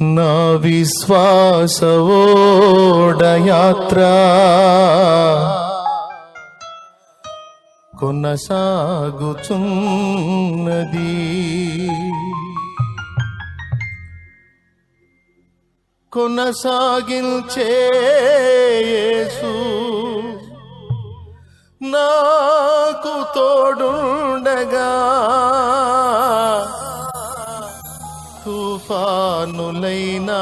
నా విశ్వాసవోడయాత్ర. కొనసాగుచున్నది. కొనసాగించే నాకు తోడు తుఫానులైనా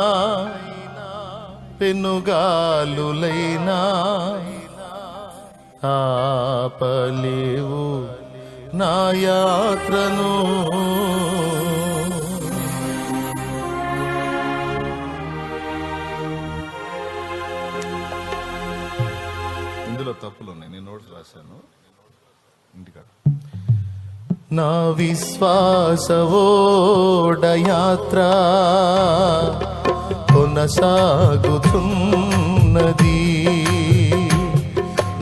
పెనుగాలులైనా ఆపలేవు నా యాత్రను. ఇందులో తప్పులు ఉన్నాయి నేను నోట్స్ రాశాను. ఇంటికాడ. నా విశ్వాసవోడయాత్ర కొనసాగుతున్నది.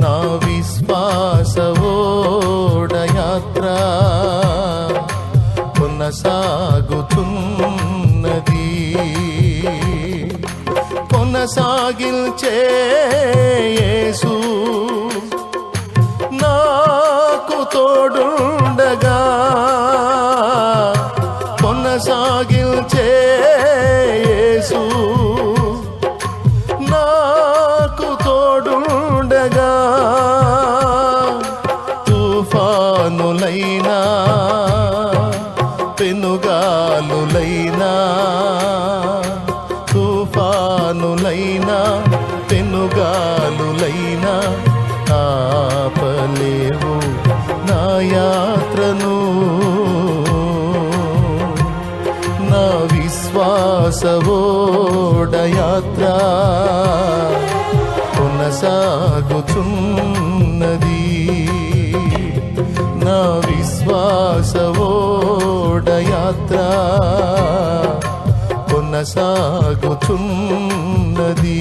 నా విశ్వాసవోడయాత్ర కొనసాగుతున్నది. కొనసాగిల్చే యేసు నాకు తోడు పెనుగాలులైనా తుఫానులైనా పెనుగాలులైనా ఆపలేవు నా యాత్రను. నా విశ్వాసవోడయాత్ర కొనసాగుతున్నది. నా విశ్వాసవో యాత్ర కొనసాగుచున్నది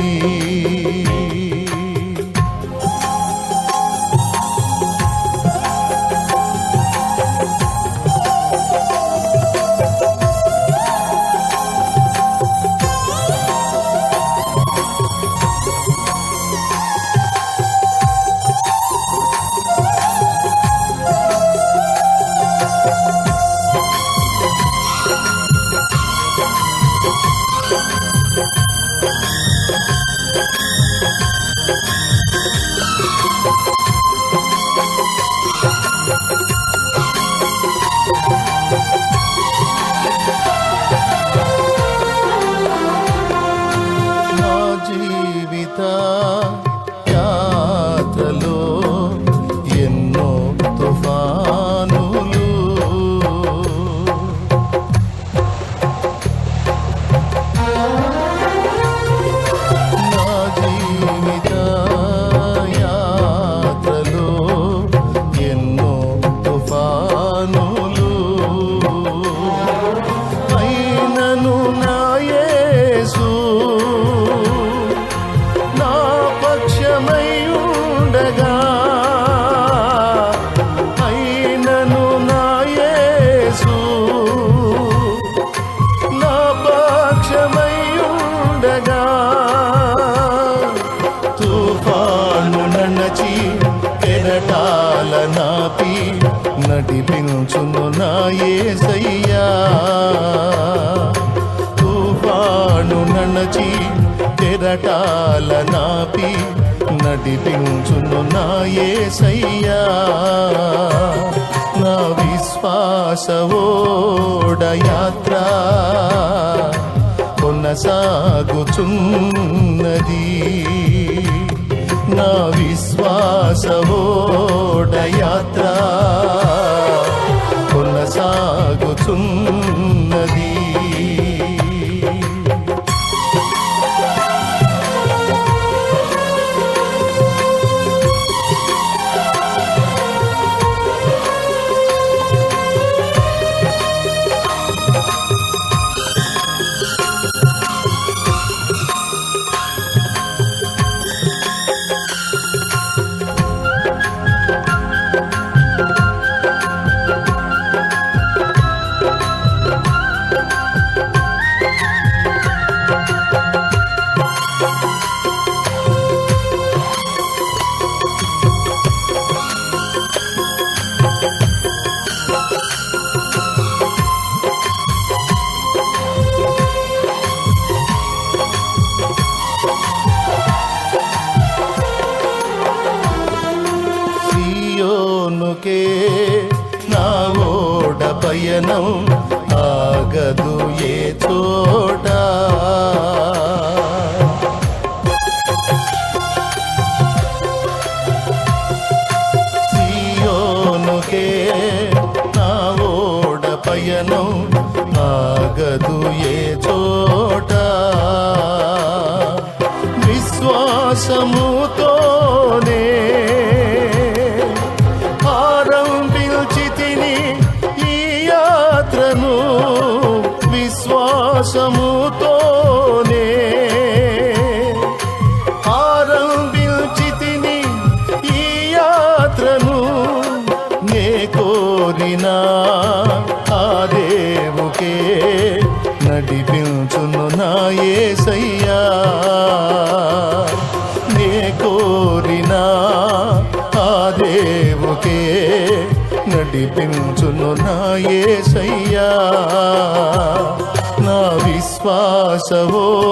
ಮಾತಾ నడిపించును నా యేసయ్యా తుఫాను నడచి తెరటాల నాపి నడిపించును నా యేసయ్యా నా విశ్వాసవోడయాత్ర కొనసాగుచున్నది. నా విశ్వాసవోడయాత్ర కొనసాగుచున్నది పయనం ఆగదు ఏ చోట. సియోనుకే నా ఓడ పయనం ఆగదు ఏ చోట. విశ్వాసముతోనే విశ్వాసముతోనే ఆరంభించితిని ఈ యాత్రను నే కోరిన ఆ దేవుకే నడిపించును నా యేసయ్యా నే కోరిన ఆ దేవుకే నడిపించును నా యేసయ్యా నా విశ్వాసవో